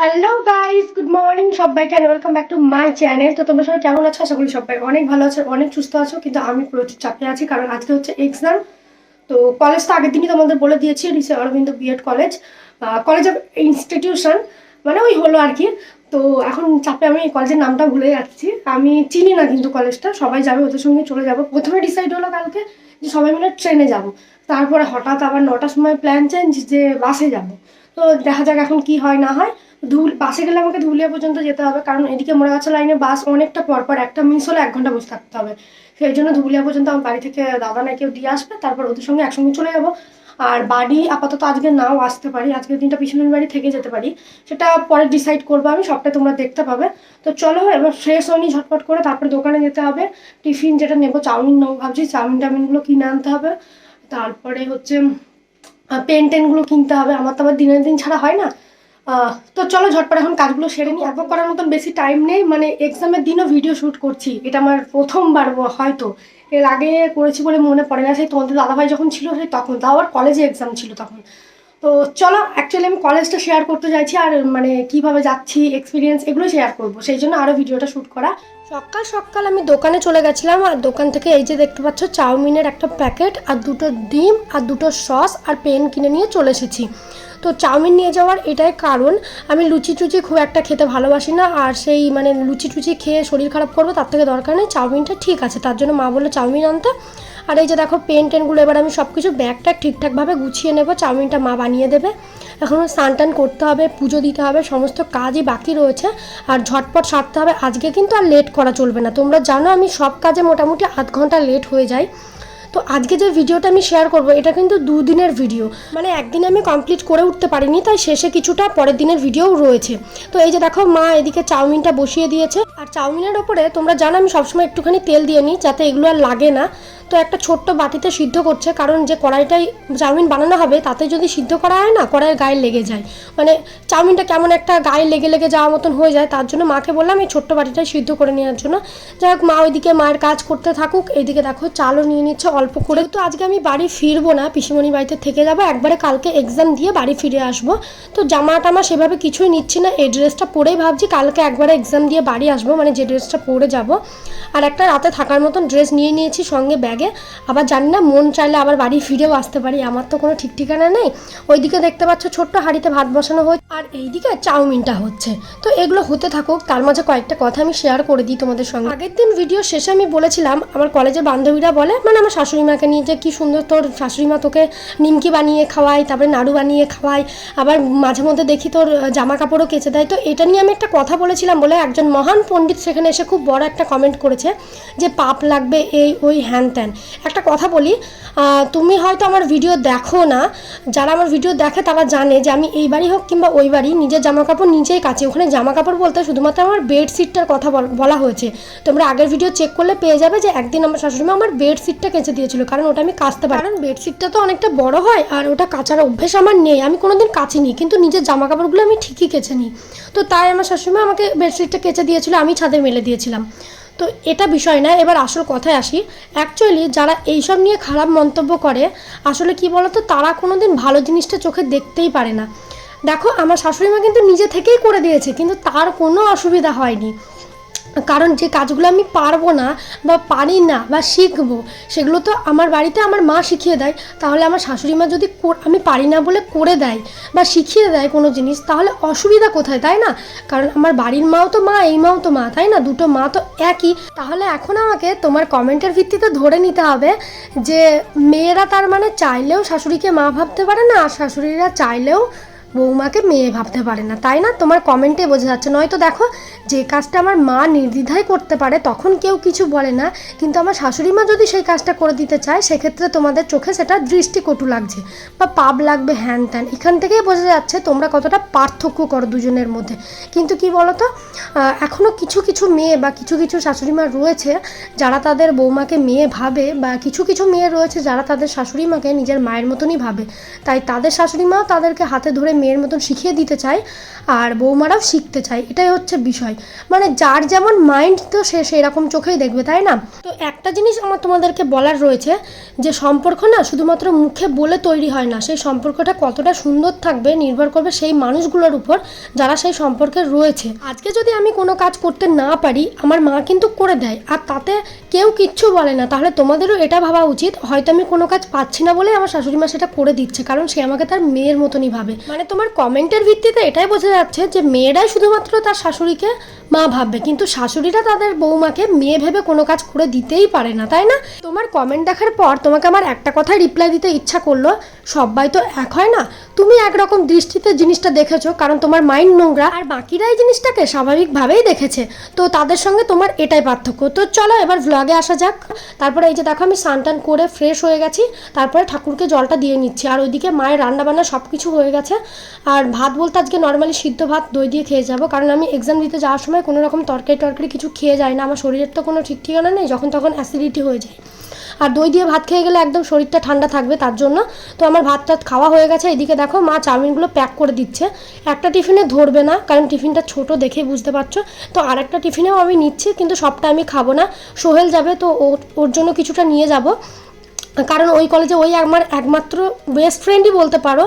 Hello guys good morning সবাইকে welcome back to my channel তো তোমরা সবাই কেমন আছো? আশা করি সবাই অনেক ভালো আছো, অনেক সুস্থ আছো, কিন্তু আমি প্রচুর চাপে আছি, কারণ আজকে হচ্ছে এক্সাম তো কলেজ তো আগের দিনই তোমাদের বলে দিয়েছি রিসে Aurobindo B Ed college college of institution মানে ওই হলো আর কি। তো এখন চাপে আমি কলেজের নামটা ভুলে যাচ্ছি। আমি চিনি না কিন্তু কলেজটা সবাই যাবে ওদের সঙ্গে চলে যাব। প্রথমে ডিসাইড হলো কালকে যে সবাই মিলে ট্রেনে যাব। তারপরে হঠাৎ আবার নটার সময় প্ল্যান চেঞ্জ যে বাসে যাব। তো দেখা যাক এখন কি হয়, না হয়। ধুল, বাসে গেলে আমাকে ধুলিয়া পর্যন্ত যেতে হবে। কারণ এদিকে মোড়াগাছা লাইনে বাস অনেকটা পর পর, একটা মিস হলে এক ঘণ্টা বসে থাকতে হবে। সেই জন্য ধুলিয়া পর্যন্ত আমার বাড়ি থেকে দাদা না কেউ দিয়ে আসবে। তারপর ওদের সঙ্গে একসঙ্গে চলে যাব। আর বাড়ি আপাতত আজকে নাও আসতে পারি। আজকের দিনটা পিছনের বাড়ি থেকে যেতে পারি। সেটা পরে ডিসাইড করব আমি, সবটা তোমরা দেখতে পাবে। তো চলো, এবার ফ্রেশ হয়নি ঝটপট করে। তারপরে দোকানে যেতে হবে। টিফিন যেটা নেব, চাউমিন নেব ভাবছি। চাউমিন টাউমিনগুলো কিনে আনতে হবে। তারপরে হচ্ছে পেন টেনগুলো কিনতে হবে। আমার তো আবার দিনের দিন ছাড়া হয় না। তো চলো ঝটপট এখন কাজগুলো সেরে নিই। একবার করার মতন বেশি টাইম নেই। মানে এক্সামের দিনও ভিডিও শ্যুট করছি। এটা আমার প্রথমবার হয়তো। এর আগে করেছি বলে মনে পড়ে না। সেই তোমাদের দাদাভাই যখন ছিল, সেই তখন তাও আবার কলেজে এক্সাম ছিল তখন। তো চলো অ্যাকচুয়ালি আমি কলেজটা শেয়ার করতে চাইছি। আর মানে কীভাবে যাচ্ছি এক্সপিরিয়েন্স এগুলো শেয়ার করব। সেই জন্য আরও ভিডিওটা শ্যুট করা। সকাল সকাল আমি দোকানে চলে গেছিলাম। আর দোকান থেকে এই যে দেখতে পাচ্ছ, চাউমিনের একটা প্যাকেট আর দুটো ডিম আর দুটো সস আর পেন কিনে নিয়ে চলে এসেছি। তো চাউমিন নিয়ে যাওয়ার এটাই কারণ। আমি লুচি টুচি খুব একটা খেতে ভালোবাসি না, আর সেই মানে লুচি টুচি খেয়ে শরীর খারাপ করব, তার থেকে দরকার নেই, চাউমিনটা ঠিক আছে। তার জন্য মা বলল চাউমিন আনতে। আর এই যে দেখো, পেন টেনগুলো এবার আমি সব কিছু ব্যাগটা ঠিকঠাকভাবে গুছিয়ে নেব, চাউমিনটা মা বানিয়ে দেবে। এখনও স্নান টান করতে হবে, পুজো দিতে হবে, সমস্ত কাজই বাকি রয়েছে। আর ঝটপট সারতে হবে, আজকে কিন্তু আর লেট করা চলবে না। তোমরা জানো আমি সব কাজে মোটামুটি আধ ঘণ্টা লেট হয়ে যাই। তো আজকে যে ভিডিওটা আমি শেয়ার করব, এটা কিন্তু দুদিনের ভিডিও মানে একদিনে আমি কমপ্লিট করে উঠতে পারিনি, তাই শেষে কিছুটা পরের দিনের ভিডিও রয়েছে। তো এই যে দেখো, মা এদিকে চাউমিনটা বসিয়ে দিয়েছে। আর চাউমিনের ওপরে তোমরা জানো, আমি সবসময় একটুখানি তেল দিয়ে নিই, যাতে এগুলো আর লাগে না। তো একটা ছোট্ট বাটিতে সিদ্ধ করছে, কারণ যে কড়াইটাই চাউমিন বানানো হবে, তাতে যদি সিদ্ধ করা হয় না, কড়াইয়ের গায়ে লেগে যায়। মানে চাউমিনটা কেমন একটা গায়ে লেগে লেগে যাওয়ার মতন হয়ে যায়, তার জন্য মাকে বললাম এই ছোট্ট বাটিটাই সিদ্ধ করে নেওয়ার জন্য। যাই হোক, মা ওইদিকে মায়ের কাজ করতে থাকুক, এইদিকে দেখো চালও নিয়ে নিচ্ছে অল্প করে। তো আজকে আমি বাড়ি ফিরবো না পিসিমণি বাড়িতে থেকে যাব, একবারে কালকে এক্সাম দিয়ে বাড়ি ফিরে আসব। তো জামা টামা সেভাবে কিছুই নিচ্ছি না, এই ড্রেসটা পরেই ভাবছি কালকে একবারে এক্সাম দিয়ে বাড়ি আসব মানে যে ড্রেসটা পরে যাব। আর একটা রাতে থাকার মতন ড্রেস নিয়ে নিয়েছি, সঙ্গে ব্যাগে আবার জানি না, মন চাইলে আবার বাড়ি ফিরেও আসতে পারি। আমার তো কোনো ঠিক ঠিকানা নেই। ওইদিকে দেখতে পাচ্ছ ছোট্ট হাঁড়িতে ভাত বসানো হচ্ছে আর এইদিকে চাউমিনটা হচ্ছে। তো এগুলো হতে থাকুক, তার মাঝে কয়েকটা কথা আমি শেয়ার করে দিই তোমাদের সঙ্গে। আগের দিন ভিডিও শেষে আমি বলেছিলাম, আমার কলেজের বান্ধবীরা বলে মানে আমার শাশুড়ি মাকে নিয়ে যে কী সুন্দর তোর শাশুড়ি মা তোকে নিমকি বানিয়ে খাওয়ায়, তারপরে নাড়ু বানিয়ে খাওয়ায়, আবার মাঝে মধ্যে দেখি তোর জামা কাপড়ও কেচে দেয়। তো এটা নিয়ে আমি একটা কথা বলেছিলাম বলে একজন মহান পণ্ডিত সেখানে এসে খুব বড় একটা কমেন্ট করেছে যে, পাপ লাগবে এই, ওই হ্যান ত্যান একটা কথা বলি তুমি হয়তো আমার ভিডিও দেখো না। যারা আমার ভিডিও দেখে তারা জানে যে আমি এই বাড়ি হোক কিংবা ওই বাড়ি, নিজের জামা কাপড় নিজেই কাচি। ওখানে জামা কাপড় বলতে শুধুমাত্র আমার বেডশিটটার কথা বলা হয়েছে। তোমরা আগের ভিডিও চেক করলে পেয়ে যাবে যে একদিন আমার শাশুড়িমা আমার বেডশিটটা কেচে দিয়েছিল, কারণ ওটা আমি কাচতে পারি কারণ বেডশিটটা তো অনেকটা বড় হয় আর ওটা কাচার অভ্যেস আমার নেই। আমি কোনোদিন কাচিনি, কিন্তু নিজের জামা কাপড়গুলো আমি ঠিকই কেচে নিই তো তাই আমার শাশুড়িমা আমাকে বেডশিটটা কেচে দিয়েছিল, আমি ছাদে মেলে দিয়েছিলাম। তো এটা বিষয় না, এবার আসল কথায় আসি। অ্যাকচুয়ালি যারা এইসব নিয়ে খারাপ মন্তব্য করে, আসলে কি বলতো, তারা কোনো দিন ভালো জিনিসটা চোখে দেখতেই পারে না। দেখো, আমার শাশুড়ি মা কিন্তু নিজে থেকেই করে দিয়েছে, কিন্তু তার কোনো অসুবিধা হয়নি। কারণ যে কাজগুলো আমি পারব না বা পারি না বা শিখব, সেগুলো তো আমার বাড়িতে আমার মা শিখিয়ে দেয়। তাহলে আমার শাশুড়ি মা যদি আমি পারি না বলে করে দেয় বা শিখিয়ে দেয় কোনো জিনিস, তাহলে অসুবিধা কোথায়, তাই না? কারণ আমার বাড়ির মাও তো মা, এই মাও তো মা, তাই না? দুটো মা তো একই। তাহলে এখন আমাকে তোমার কমেন্টের ভিত্তিতে ধরে নিতে হবে যে মেয়েরা তার মানে চাইলেও শাশুড়িকে মা ভাবতে পারে না, আর শাশুড়িরা চাইলেও বৌমাকে মেয়ে ভাবতে পারে না তাই না? তোমার কমেন্টে বোঝা যাচ্ছে। নয়তো দেখো যে কাজটা আমার মা নির্দ্বিধায় করতে পারে তখন কেউ কিছু বলে না। কিন্তু আমার শাশুড়ি মা যদি সেই কাজটা করে দিতে চায় সেক্ষেত্রে তোমাদের চোখে সেটা দৃষ্টিকটু লাগছে বা পাপ লাগবে হ্যান ত্যান। এখান থেকেই বোঝা যাচ্ছে তোমরা কতটা পার্থক্য করো দুজনের মধ্যে। কিন্তু কি বলতো আহ, এখনও কিছু কিছু মেয়ে বা কিছু কিছু শাশুড়ি মা রয়েছে যারা তাদের বৌমাকে মেয়ে ভাবে বা কিছু কিছু মেয়ে রয়েছে যারা তাদের শাশুড়ি মাকে নিজের মায়ের মতনই ভাবে। তাই তাদের শাশুড়ি মাও তাদেরকে হাতে ধরে মেয়ের মতন শিখিয়ে দিতে চায় আর বৌমারাও শিখতে চায়, এটাই হচ্ছে বিষয়। মানে যার যেমন মাইন্ড তো সে সেরকম চোখেই দেখবে, তাই না? তো একটা জিনিস আমার তোমাদেরকে বলার রয়েছে যে সম্পর্ক না শুধুমাত্র মুখে বলে তৈরি হয় না, সেই সম্পর্কটা কতটা সুন্দর থাকবে, নির্ভর করবে সেই মানুষগুলোর উপর যারা সেই সম্পর্কে রয়েছে। আজকে যদি আমি কোনো কাজ করতে না পারি, আমার মা কিন্তু করে দেয়, আর তাতে কেউ কিচ্ছু বলে না। তাহলে তোমাদেরও এটা ভাবা উচিত। হয়তো আমি কোনো কাজ পাচ্ছি না বলে আমার শাশুড়ি মা সেটা করে দিচ্ছে, কারণ সে আমাকে তার মেয়ের মতনই ভাবে। মানে তোমার কমেন্টের ভিত্তিতে এটাই বোঝা যাচ্ছে যে মেয়েরাই শুধুমাত্র তার শাশুড়িকে মা ভাববে, কিন্তু শাশুড়িরা তাদের বৌমাকে মেয়ে ভেবে কোনো কাজ করে দিতেই পারে না, তাই না? তোমার কমেন্ট দেখার পর তোমাকে আমার একটা কথাই রিপ্লাই দিতে ইচ্ছা করল সবাই তো এক হয় না? তুমি একরকম দৃষ্টিতে জিনিসটা দেখেছ, কারণ তোমার মাইন্ড নোংরা, আর বাকিরা এই জিনিসটাকে স্বাভাবিকভাবেই দেখেছে। তো তাদের সঙ্গে তোমার এটাই পার্থক্য। তো চলো এবার ভ্লগে আসা যাক। তারপরে এই যে দেখো আমি স্নান টান করে ফ্রেশ হয়ে গেছি। তারপরে ঠাকুরকে জলটা দিয়ে নিচ্ছি। আর ওইদিকে মায়ের রান্নাবান্না সব কিছু হয়ে গেছে। আর ভাত বলতে আজকে নর্মালি সিদ্ধ ভাত, দই দিয়ে খেয়ে যাব। কারণ আমি এক্সাম দিতে যাওয়ার সময় কোনো রকম তরকারি টরকারি কিছু খেয়ে যায় না। আমার শরীরের তো কোনো ঠিক ঠিকানা নেই। যখন তখন অ্যাসিডিটি হয়ে যায়। আর দই দিয়ে ভাত খেয়ে গেলে একদম শরীরটা ঠান্ডা থাকবে, তার জন্য। তো আমার ভাত টাত খাওয়া হয়ে গেছে, এদিকে দেখো মা চাউমিনগুলো প্যাক করে দিচ্ছে। একটা টিফিনে ধরবে না, কারণ টিফিনটা ছোট দেখেই বুঝতে পারছ। তো আর একটা টিফিনেও আমি নিচ্ছি, কিন্তু সবটা আমি খাব না। সোহেল যাবে, তো ওর জন্য কিছুটা নিয়ে যাব। কারণ ওই কলেজে ওই আমার একমাত্র বেস্ট ফ্রেন্ডই বলতে পারো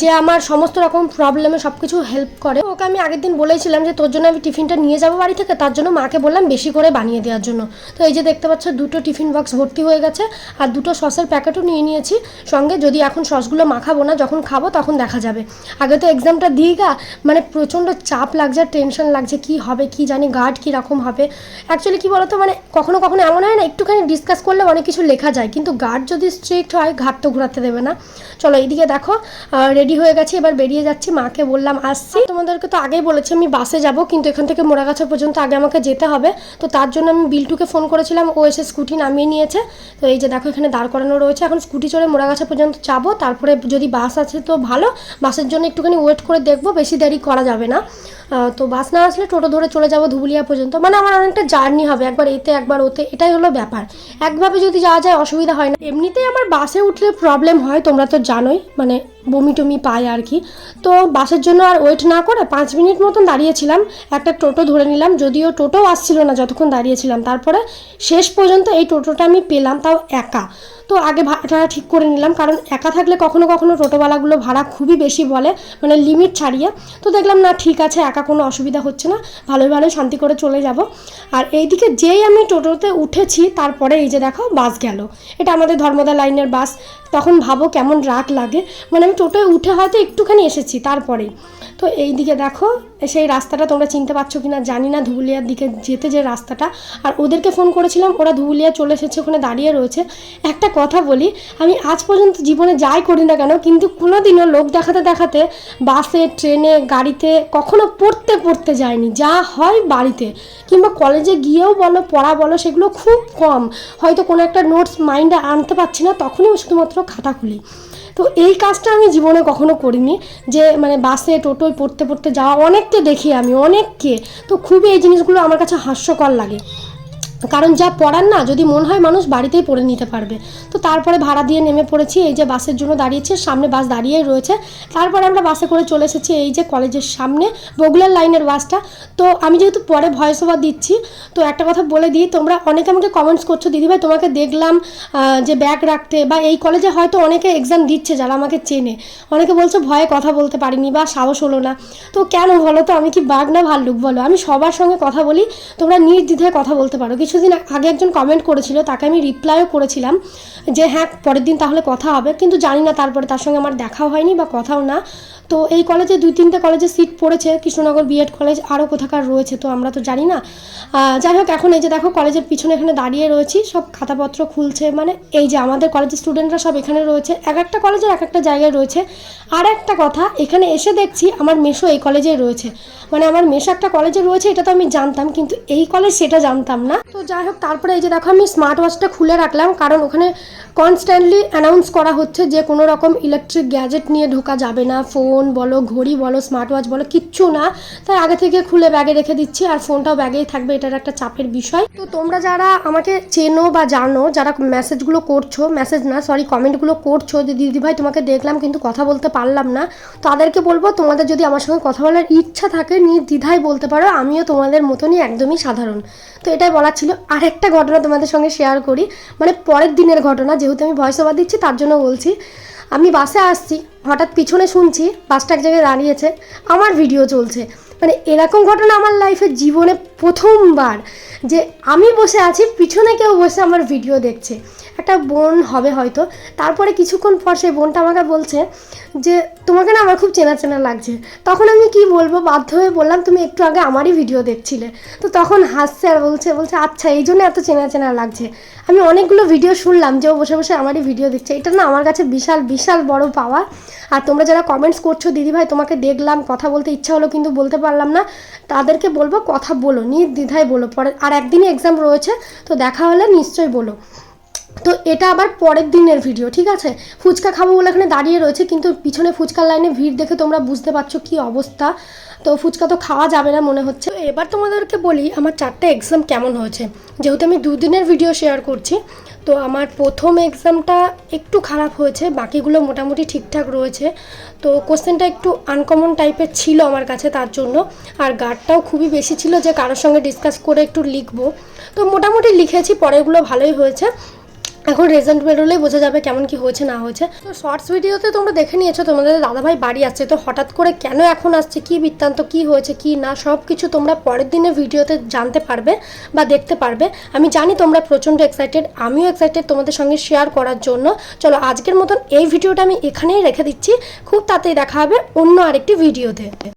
যে আমার সমস্ত রকম প্রবলেমে সব কিছু হেল্প করে। ওকে আমি আগের দিন বলেছিলাম যে তোর জন্য আমি টিফিনটা নিয়ে যাব বাড়ি থেকে, তার জন্য মাকে বললাম বেশি করে বানিয়ে দেওয়ার জন্য। তো এই যে দেখতে পাচ্ছ, দুটো টিফিন বক্স ভর্তি হয়ে গেছে আর দুটো সসের প্যাকেটও নিয়ে নিয়েছি। সঙ্গে যদি এখন সসগুলো মাখাবো না, যখন খাব তখন দেখা যাবে। আগে তো এক্সামটা দিই গা মানে প্রচণ্ড চাপ লাগছে টেনশন লাগছে, কি হবে, কি জানি গার্ড কী রকম হবে। অ্যাকচুয়ালি কী বলতো মানে কখনো কখনো এমন হয় না, একটুখানি ডিসকাস করলে অনেক কিছু লেখা যায়, কিন্তু গার্ড যদি স্ট্রিক্ট হয় ঘাট তো ঘোরাতে দেবে না। চলো এইদিকে দেখো রেডি হয়ে গেছি, এবার বেরিয়ে যাচ্ছি, মাকে বললাম আসছি। তোমাদেরকে তো আগেই বলেছি, আমি বাসে যাব, কিন্তু এখান থেকে মোড়াগাছা পর্যন্ত আগে আমাকে যেতে হবে। তো তার জন্য আমি বিল্টুকে ফোন করেছিলাম, ও এসে স্কুটি নামিয়ে নিয়েছে। তো এই যে দেখো, এখানে দাঁড় করানো রয়েছে। এখন স্কুটি চড়ে মোড়াগাছা পর্যন্ত যাব। তারপরে যদি বাস আছে তো ভালো, বাসের জন্য একটুখানি ওয়েট করে দেখব, বেশি দেরি করা যাবে না। তো বাস না আসলে টোটো ধরে চলে যাব ধুবুলিয়া পর্যন্ত। মানে আমার অনেকটা জার্নি হবে একবার এতে, একবার ওতে, এটাই হলো ব্যাপার। একভাবে যদি যাওয়া যায় অসুবিধা হয় না। এমনিতেই আমার বাসে উঠলে প্রবলেম হয়, তোমরা তো জানোই মানে বমি টমি পায় আর কি। তো বাসের জন্য আর ওয়েট না করে পাঁচ মিনিট মতন দাঁড়িয়েছিলাম, একটা টোটো ধরে নিলাম, যদিও টোটোও আসছিল না যতক্ষণ দাঁড়িয়েছিলাম। তারপরে শেষ পর্যন্ত এই টোটোটা আমি পেলাম, তাও একা। তো আগে ভাড়াটা ঠিক করে নিলাম। কারণ একা থাকলে কখনো কখনো টোটোওয়ালাগুলো ভাড়া খুবই বেশি বলে মানে লিমিট ছাড়িয়ে। তো দেখলাম, না, ঠিক আছে, একা কোনো অসুবিধা হচ্ছে না। ভালোই ভালোই, শান্তি করে চলে যাব। আর এইদিকে যেই আমি টোটোতে উঠেছি, তারপরে এই যে দেখো, বাস গেল। এটা আমাদের ধর্মদা লাইনের বাস। তখন ভাবো কেমন রাগ লাগে। মানে আমি টোটোয় উঠে হয়তো একটুখানি এসেছি তারপরে। তো এই দিকে দেখো, সেই রাস্তাটা তোমরা চিনতে পারছ কি না জানি না, ধুবুলিয়ার দিকে যেতে যে রাস্তাটা। আর ওদেরকে ফোন করেছিলাম, ওরা ধুবুলিয়া চলে এসেছে, ওখানে দাঁড়িয়ে রয়েছে। একটা কথা বলি, আমি আজ পর্যন্ত জীবনে যাই করি না কেন, কিন্তু কোনো দিনও লোক দেখাতে দেখাতে বাসে, ট্রেনে, গাড়িতে কখনো পড়তে পড়তে যায়নি যা হয় বাড়িতে। কিংবা কলেজে গিয়েও বলো, পড়া বলো, সেগুলো খুব কম। হয়তো কোনো একটা নোটস মাইন্ডে আনতে পারছি না, তখনই শুধুমাত্র খাতা খুলি তো এই কাজটা আমি জীবনে কখনো করিনি, যে মানে বাসে টোটোয় পড়তে পড়তে যাওয়া অনেককে দেখি আমি, অনেককে। তো খুবই এই জিনিসগুলো আমার কাছে হাস্যকর লাগে। কারণ যা পড়ার না, যদি মন হয় মানুষ বাড়িতেই পড়ে নিতে পারবে। তো তারপরে ভাড়া দিয়ে নেমে পড়েছি, এই যে বাসের জন্য দাঁড়িয়েছে, সামনে বাস দাঁড়িয়েই রয়েছে। তারপরে আমরা বাসে করে চলে এসেছি এই যে কলেজের সামনে, বগুলার লাইনের বাসটা। তো আমি যেহেতু পরে ভয়েস ওভার দিচ্ছি, তো একটা কথা বলে দিই, তোমরা অনেকে আমাকে কমেন্টস করছ, দিদিভাই, তোমাকে দেখলাম যে ব্যাগ রাখতে। বা এই কলেজে হয়তো অনেকে এক্সাম দিচ্ছে যারা আমাকে চেনে। অনেকে বলছে, ভয়ে কথা বলতে পারিনি বা সাহস হলো না। তো কেন বলো তো, আমি কি বাঘ না ভাল্লুক বলো? আমি সবার সঙ্গে কথা বলি, তোমরা নির্দ্বিধায় কথা বলতে পারো। কিছুদিন আগে একজন কমেন্ট করেছিল, তাকে আমি রিপ্লাইও করেছিলাম যে হ্যাঁ পরের দিন তাহলে কথা হবে। কিন্তু জানি না তারপরে তার সঙ্গে আমার দেখাও হয়নি বা কথাও না। তো এই কলেজে দুই তিনটে কলেজে সিট পড়েছে, কৃষ্ণনগর বিএড কলেজ আরও কোথাকার রয়েছে তো আমরা তো জানি না। যাই হোক, এখন এই যে দেখো কলেজের পিছনে এখানে দাঁড়িয়ে রয়েছি, সব খাতাপত্র খুলছে মানে এই যে আমাদের কলেজের স্টুডেন্টরা সব এখানে রয়েছে। এক একটা কলেজের এক একটা জায়গায় রয়েছে। আর একটা কথা, এখানে এসে দেখছি আমার মেশো এই কলেজেই রয়েছে। মানে আমার মেশো একটা কলেজে রয়েছে, এটা তো আমি জানতাম, কিন্তু এই কলেজ সেটা জানতাম না। তো যাই হোক, তারপরে এই যে দেখো, আমি স্মার্ট ওয়াচটা খুলে রাখলাম, কারণ ওখানে কনস্ট্যান্টলি অ্যানাউন্স করা হচ্ছে যে কোনো রকম ইলেকট্রিক গ্যাজেট নিয়ে ঢোকা যাবে না। ফোন বলো, ঘড়ি বলো স্মার্ট ওয়াচ বলো, কিচ্ছু না। তাই আগে থেকে খুলে ব্যাগে রেখে দিচ্ছি, আর ফোনটাও ব্যাগেই থাকবে, এটার একটা চাপের বিষয়। তো তোমরা যারা আমাকে চেনো বা জানো, যারা মেসেজগুলো করছ মেসেজ না সরি কমেন্টগুলো করছ, যে দিদি ভাই তোমাকে দেখলাম, কিন্তু কথা বলতে পারলাম না, তাদেরকে বলব, তোমাদের যদি আমার সঙ্গে কথা বলার ইচ্ছা থাকে নির্দ্বিধায় বলতে পারো, আমিও তোমাদের মতনই একদমই সাধারণ। তো এটাই বলার ছিল। আর একটা ঘটনা তোমাদের সঙ্গে শেয়ার করি। মানে পরের দিনের ঘটনা, যেহেতু আমি ভয়েস ওভার দিচ্ছি, তার জন্য বলছি, আমি বাসে আসছি, হঠাৎ পিছনে শুনছি বাসটা এক জায়গায় দাঁড়িয়েছে, আমার ভিডিও চলছে। মানে এরকম ঘটনা আমার লাইফে জীবনে প্রথমবার, যে আমি বসে আছি, পিছনে কেউ বসে আমার ভিডিও দেখছে। একটা বোন হবে হয়তো। তারপরে কিছুক্ষণ পর সেই বোনটা আমাকে বলছে যে, তোমাকে না আমার খুব চেনা চেনা লাগছে। তখন আমি কি বলব? বাধ্য হয়ে বললাম, তুমি একটু আগে আমারই ভিডিও দেখছিলে। তো তখন হাসছে আর বলছে বলছে আচ্ছা এই জন্য এত চেনা চেনা লাগছে। আমি অনেকগুলো ভিডিও শুনলাম যে ও বসে বসে আমারই ভিডিও দেখছে। এটা না আমার কাছে বিশাল বিশাল বড় পাওয়া। আর তোমরা যারা কমেন্টস করছ, দিদিভাই, তোমাকে দেখলাম, কথা বলতে ইচ্ছা হলো কিন্তু বলতে পারলাম না। তাদেরকে বলব, কথা বলো, নির্দ্বিধায় বলো। পরে আর একদিনই এক্সাম রয়েছে, তো দেখা হলে নিশ্চয়ই বলো। তো এটা আবার পরের দিনের ভিডিও ঠিক আছে? ফুচকা খাব বলে এখানে দাঁড়িয়ে রয়েছে, কিন্তু পিছনে ফুচকার লাইনে ভিড় দেখে তোমরা বুঝতে পারছ কি অবস্থা। তো ফুচকা তো খাওয়া যাবে না মনে হচ্ছে। এবার তোমাদেরকে বলি, আমার চারটে এক্সাম কেমন হয়েছে। যেহেতু আমি দুদিনের ভিডিও শেয়ার করছি, তো আমার প্রথম এক্সামটা একটু খারাপ হয়েছে, বাকিগুলো মোটামুটি ঠিকঠাক রয়েছে। তো কোশ্চেনটা একটু আনকমন টাইপের ছিল আমার কাছে তার জন্য, আর গার্ডটাও খুবই বেশি ছিল যে কারোর সঙ্গে ডিসকাস করে একটু লিখব। তো মোটামুটি লিখেছি, পরেরগুলো ভালোই হয়েছে। এখন রেজাল্ট বেরোলেই বোঝা যাবে কেমন কি হয়েছে, না হয়েছে। তো শর্টস ভিডিওতে তোমরা দেখে নিয়েছো, তোমাদের দাদাভাই বাড়ি আসছে। তো হঠাৎ করে কেন এখন আসছে, কি বৃত্তান্ত, কি হয়েছে, কি না সব কিছু তোমরা পরের দিনের ভিডিওতে জানতে পারবে বা দেখতে পারবে। আমি জানি তোমরা প্রচণ্ড এক্সাইটেড আমিও এক্সাইটেড তোমাদের সঙ্গে শেয়ার করার জন্য। চলো, আজকের মতন এই ভিডিওটা আমি এখানেই রেখে দিচ্ছি। খুব তাড়াতাড়ি দেখা হবে অন্য আরেকটি ভিডিওতে